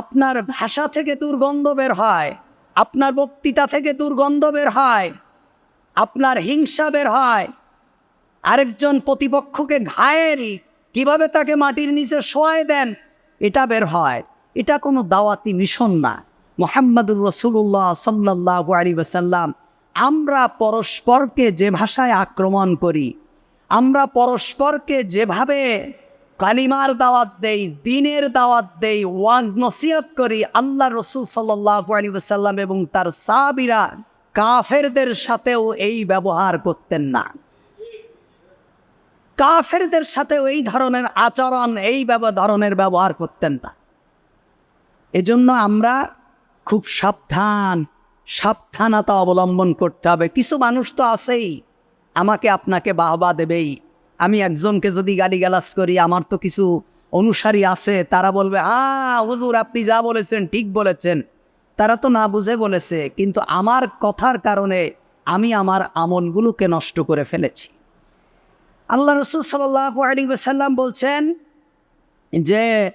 আপনার ভাষা থেকে দুর্গন্ধ বের হয়, আপনার বক্তৃতা থেকে দুর্গন্ধ বের হয়, আপনার হিংসা বের হয়। আরেকজন প্রতিপক্ষকে ঘায়েল, কীভাবে তাকে মাটির নিচে শোয়ায় দেন, এটা বের হয়। এটা কোনো দাওয়াতি মিশন না। মোহাম্মদুর রসুল্লাহ সাল্লাহ আলী ওসাল্লাম আমরা পরস্পরকে যে ভাষায় আক্রমণ করি, আমরা পরস্পরকে যেভাবে কালিমার দাওয়াত দেই, দিনের দাওয়াত দেই, ওয়াজ নসিহত করি আল্লাহ রসুল সাল্লাহ আলী ওসাল্লাম এবং তার সাবিরা কাফেরদের সাথেও এই ব্যবহার করতেন না। কাফেরদের সাথে এই ধরনের আচরণ, এই ধরনের ব্যবহার করতেন না। এজন্য আমরা খুব সাবধান, সাবধানতা অবলম্বন করতে হবে। কিছু মানুষ তো আছেই, আমাকে আপনাকে বাহবা দেবেই। আমি একজনকে যদি গালিগালাজ করি, আমার তো কিছু অনুসারী আছে, তারা বলবে, আ, হুজুর আপনি যা বলেছেন ঠিক বলেছেন। তারা তো না বুঝে বলেছে, কিন্তু আমার কথার কারণে আমি আমার আমলগুলোকে নষ্ট করে ফেলেছি। আল্লাহ রসুল সাল্লাহ বলছেন যে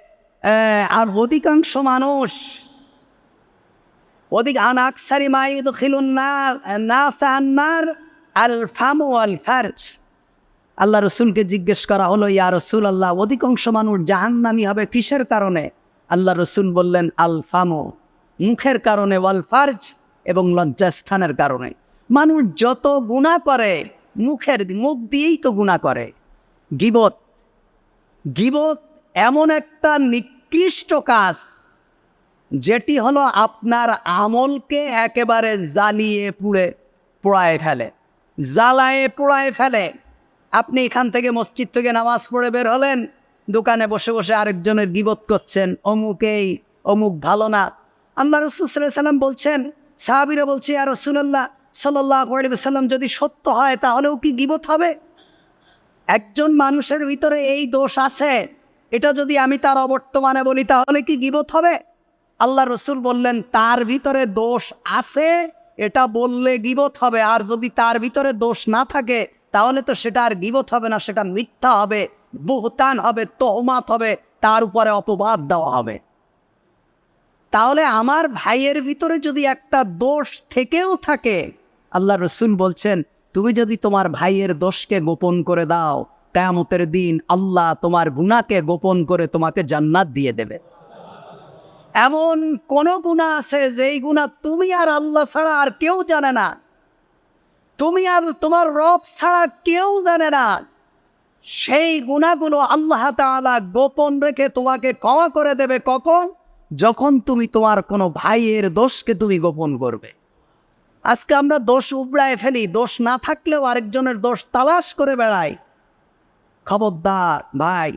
আর অধিকাংশ মানুষ, অধিক, আন আকসারি মাইদ খিলুন না আন্নার আল ফামু আল ফার্জ। আল্লাহ রসুলকে জিজ্ঞেস করা হলো, ইয়া রসুল আল্লাহ অধিকাংশ মানুষ জাহান্নামি হবে কিসের কারণে? আল্লাহ রসুল বললেন, আলফামো, মুখের কারণে, ওয়ালফার্জ এবং লজ্জাস্থানের কারণে। মানুষ যত গুণা করে, মুখের মুখ দিয়েই তো গুণা করে। গিবত গিবত এমন একটা নিকৃষ্ট কাজ, যেটি হলো আপনার আমলকে একেবারে জ্বালিয়ে পুড়ে, পোড়ায় ফেলে, জ্বালায়ে পোড়ায় ফেলে। আপনি এখান থেকে মসজিদ থেকে নামাজ পড়ে বের হলেন, দোকানে বসে বসে আরেকজনের গিবত করছেন অমুকেই অমুক ভালো না। আল্লাহ রসুল সাল্লাম বলছেন, সাহাবিরা বলছে আর রসুল্লাহ সাল্লাহ সাল্লাম যদি সত্য হয়, তাহলেও কি গিবত হবে? একজন মানুষের ভিতরে এই দোষ আছে। এটা যদি আমি তার অবর্তমানে বলি, তাহলে কি গিবত হবে? আল্লাহ রসুল বললেন, তার ভিতরে দোষ আছে, এটা বললে গিবত হবে। আর যদি তার ভিতরে দোষ না থাকে তাহলে তো সেটা আর গিবত হবে না, সেটা মিথ্যা হবে, বহুতান হবে তহমাত হবে, তার উপরে অপবাদ দেওয়া হবে। তাহলে আমার ভাইয়ের ভিতরে যদি একটা দোষ থেকেও থাকে, আল্লাহ রসুল বলছেন, তুমি যদি তোমার ভাইয়ের দোষকে গোপন করে দাও, কেয়ামতের দিন আল্লাহ তোমার গুণাকে গোপন করে তোমাকে জান্নাত দিয়ে দেবে। এমন কোন গুণা আছে, যেই গুণা তুমি আর আল্লাহ ছাড়া আর কেউ জানে না। তুমি আর তোমার রব ছাড়া কেউ জানে না। সেই গুণাগুলো আল্লাহ তাআলা গোপন রেখে তোমাকে ক্ষমা করে দেবে কখন? যখন তুমি তোমার কোনো ভাইয়ের দোষকে তুমি গোপন করবে। আজকে আমরা দোষ উবড়ায় ফেলি, দোষ না থাকলেও আরেকজনের দোষ তালাশ করে বেড়াই। খবরদার ভাই,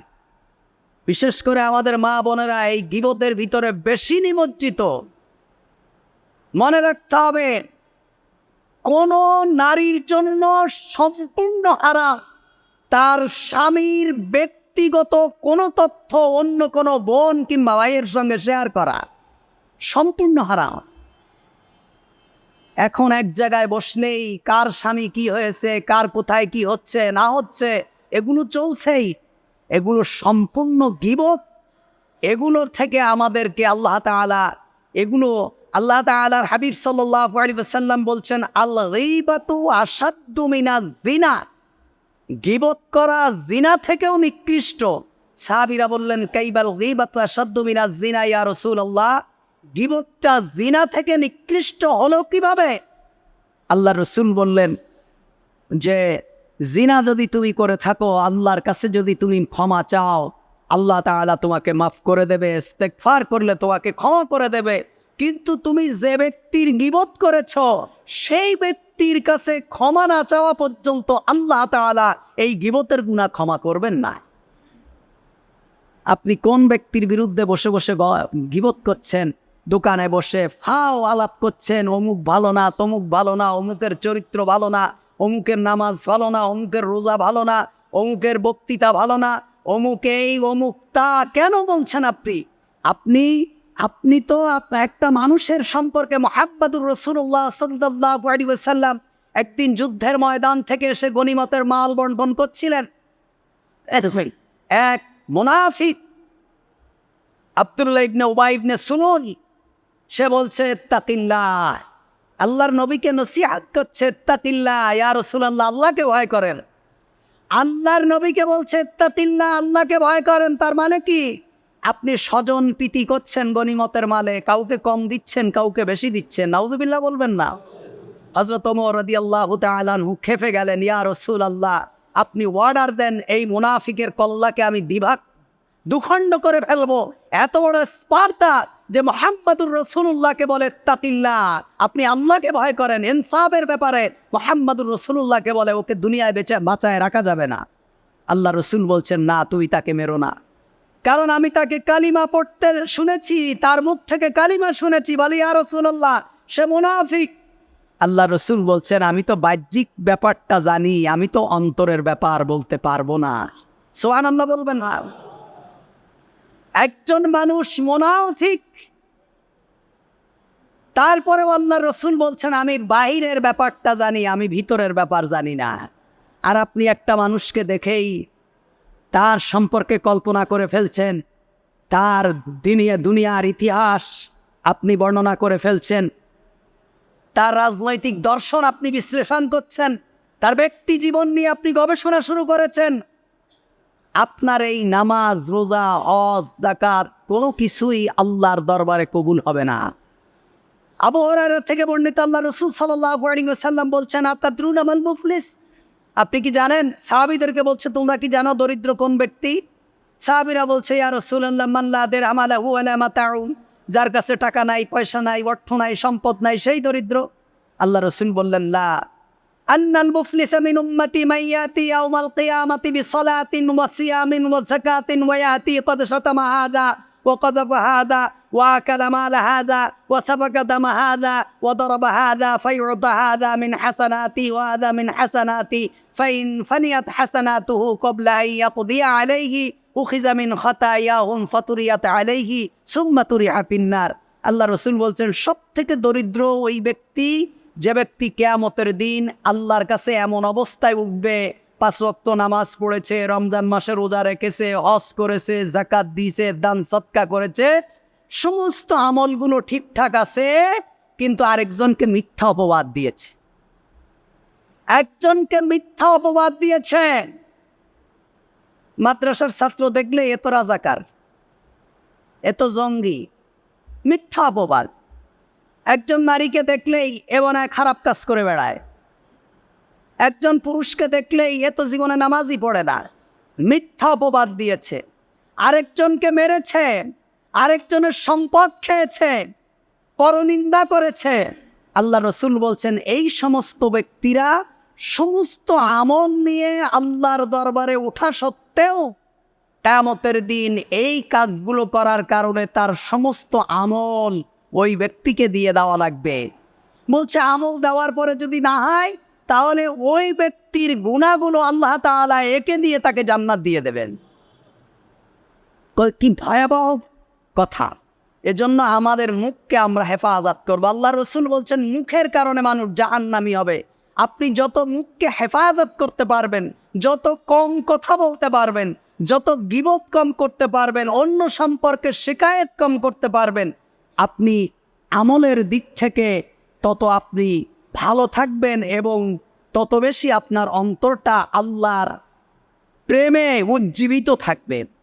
বিশেষ করে আমাদের মা বোনেরা এই গিবতের ভিতরে বেশি নিমজ্জিত। মনে রাখতে হবে কোনো নারীর জন্য সম্পূর্ণ হারাম তার স্বামীর ব্যক্তিগত কোনো তথ্য, অন্য কোনো বোন কিংবা ভাইয়ের সঙ্গে শেয়ার করা সম্পূর্ণ হারাম এখন এক জায়গায় বসলেই কার স্বামী কি হয়েছে, কার কোথায় কি হচ্ছে, না হচ্ছে, এগুলো চলছেই। এগুলো সম্পূর্ণ গিবত। এগুলোর থেকে আমাদেরকে আল্লাহ তাআলা এগুলো আল্লাহ তাআলার হাবিব সাল্লাল্লাহু আলাইহি ওয়াসাল্লাম বলছেন, আল গীবাতু আসাদ্দু মিনাজ জিনা গিবত করা জিনা থেকেও নিকৃষ্ট। সাহাবীরা বললেন, কাইবাল গীবাতু আসাদ্দুমিনা জিনা ইয়া রাসূলুল্লাহ? গিবতটা জিনা থেকে নিকৃষ্ট হলো কীভাবে? আল্লাহ রসুল বললেন যে জিনা যদি তুমি করে থাকো, আল্লাহর কাছে যদি তুমি ক্ষমা চাও, আল্লাহ তাআলা তোমাকে মাফ করে দেবে, ইস্তেগফার করলে তোমাকে ক্ষমা করে দেবে। কিন্তু তুমি যে ব্যক্তির গিবত করেছ, সেই ব্যক্তির কাছে ক্ষমা না চাওয়া পর্যন্ত আল্লাহ তাআলা এই গিবতের গুণা ক্ষমা করবেন না। আপনি কোন ব্যক্তির বিরুদ্ধে বসে বসে গিবত করছেন, দোকানে বসে ফাও আলাপ করছেন, অমুক ভালো না, তমুক ভালো না, অমুকের চরিত্র ভালো না, অমুকের নামাজ ভালো না, অমুকের রোজা ভালো না, অমুকের বক্তৃতা ভালো না, অমুক এই, অমুক তা কেন বলছেন আপনি? আপনি আপনি তো একটা মানুষের সম্পর্কে মোহাব্বাদুর রসুল্লাহ সাল্লাহ আলী একদিন যুদ্ধের ময়দান থেকে এসে গনিমতের মাল বন্টন করছিলেন। এক মুনাফিক আবদুল্লাহ ইবনে উবাই ইবনে সুনুন, সে বলছে তাকিল্লা আল্লাহর নবীকে নসিহাত করছে তাকিল্লা ইয়া রাসূলুল্লাহ, আল্লাহকে ভয় করেন। আল্লাহর নবীকে বলছে তাকিল্লা আল্লাহকে ভয় করেন, তার মানে কি? আপনি স্বজন প্রীতি করছেন গনিমতের মালে, কাউকে কম দিচ্ছেন, কাউকে বেশি দিচ্ছেন। নাউজুবিল্লাহ বলবেন না। হজরত রদি আল্লাহ তালু খেপে গেলেন, ইয়া রসুল আল্লাহ আপনি অর্ডার দেন, এই মুনাফিকের কল্লাকে আমি দিভাগ দুখণ্ড করে ফেলব। এত বড় স্পার্তা যে মোহাম্মদুর রসুল্লাহকে বলে তাকিল্লা আপনি আল্লাহকে ভয় করেন, ইনসাফের ব্যাপারে মোহাম্মদুর রসুল্লাহকে বলে, ওকে দুনিয়ায় বেঁচে বাঁচায় রাখা যাবে না। আল্লাহ রসুল বলছেন, না, তুই তাকে মেরো না। কারণ আমি তাকে কালিমা পড়তে শুনেছি, তার মুখ থেকে কালিমা শুনেছি। বলি আর রসুল্লাহ সে মুনাফিক। আল্লাহ রসুল বলছেন, আমি তো বাহ্যিক ব্যাপারটা জানি, আমি তো অন্তরের ব্যাপার বলতে পারব না। সোহান আল্লাহ বলবেন না। একজন মানুষ মোনাফিক তারপরে আল্লাহ রসুল বলছেন, আমি বাহিরের ব্যাপারটা জানি, আমি ভিতরের ব্যাপার জানি না। আর আপনি একটা মানুষকে দেখেই তার সম্পর্কে কল্পনা করে ফেলছেন। তার দিনিয়া দুনিয়ার ইতিহাস আপনি বর্ণনা করে ফেলছেন। তার রাজনৈতিক দর্শন আপনি বিশ্লেষণ করছেন। তার ব্যক্তি জীবন নিয়ে আপনি গবেষণা শুরু করেছেন। আপনার এই নামাজ, রোজা, হজ জাকাত কোনো কিছুই আল্লাহর দরবারে কবুল হবে না। আবহাওয়ার থেকে বর্ণিত আল্লাহ রসুল সাল্লাহ সাল্লাম বলছেন আপনার দ্রুন আমাল মুফলিস? আপনি কি জানেন? সাহাবিদেরকে বলছে, তোমরা কি জানো দরিদ্র কোন ব্যক্তি? সাহাবিরা বলছে আর রসুল্লাহ মাল্লাদের যার কাছে টাকা নাই, পয়সা নাই, অর্থ নাই, সম্পদ নাই, সেই দরিদ্র। আল্লাহ রসুল বললেন, লা। আন্নাল মাইয়াতি وأكل مال هذا وسفك دم هذا وضرب هذا فيعطى هذا من حسناتي وهذا من حسناتي فإن فنيت حسناته قبل أن يقضي عليه أخذ من خطاياهم فطريت عليه ثم طرح في النار আল্লাহ রসুল বলছেন সব থেকে দরিদ্র ওই ব্যক্তি যে ব্যক্তি কেয়ামতের দিন আল্লাহর কাছে এমন অবস্থায় উঠবে পাঁচ ওয়াক্ত নামাজ পড়েছে রমজান মাসে রোজা রেখেছে হজ করেছে জাকাত দিয়েছে দান সৎকা করেছে সমস্ত আমলগুলো ঠিকঠাক আছে, কিন্তু আরেকজনকে মিথ্যা অপবাদ দিয়েছে। একজনকে মিথ্যা অপবাদ দিয়েছেন মাদ্রাসার ছাত্র দেখলে এত রাজাকার এত জঙ্গি, মিথ্যা অপবাদ। একজন নারীকে দেখলেই এমন খারাপ কাজ করে বেড়ায়। একজন পুরুষকে দেখলেই এত জীবনে নামাজই পড়ে না। মিথ্যা অপবাদ দিয়েছে। আরেকজনকে মেরেছে। আরেকজনের সম্পদ খেয়েছে, পরনিন্দা করেছে। আল্লাহ রসুল বলছেন, এই সমস্ত ব্যক্তিরা সমস্ত আমল নিয়ে আল্লাহর দরবারে ওঠা সত্ত্বেও কেয়ামতের দিন এই কাজগুলো করার কারণে তার সমস্ত আমল ওই ব্যক্তিকে দিয়ে দেওয়া লাগবে। বলছে, আমল দেওয়ার পরে যদি না হয়, তাহলে ওই ব্যক্তির গুণাগুলো আল্লাহ তাআলা একে দিয়ে তাকে জান্নাত দিয়ে দেবেন। কি ভয়াবহ কথা। এজন্য আমাদের মুখকে আমরা হেফাজত করব। আল্লাহ রসুল বলছেন, মুখের কারণে মানুষ জাহান্নামি হবে। আপনি যত মুখকে হেফাজত করতে পারবেন, যত কম কথা বলতে পারবেন, যত গিবত কম করতে পারবেন, অন্য সম্পর্কে শিকায়েত কম করতে পারবেন, আপনি আমলের দিক থেকে তত আপনি ভালো থাকবেন এবং তত বেশি আপনার অন্তরটা আল্লাহর প্রেমে উজ্জীবিত থাকবে।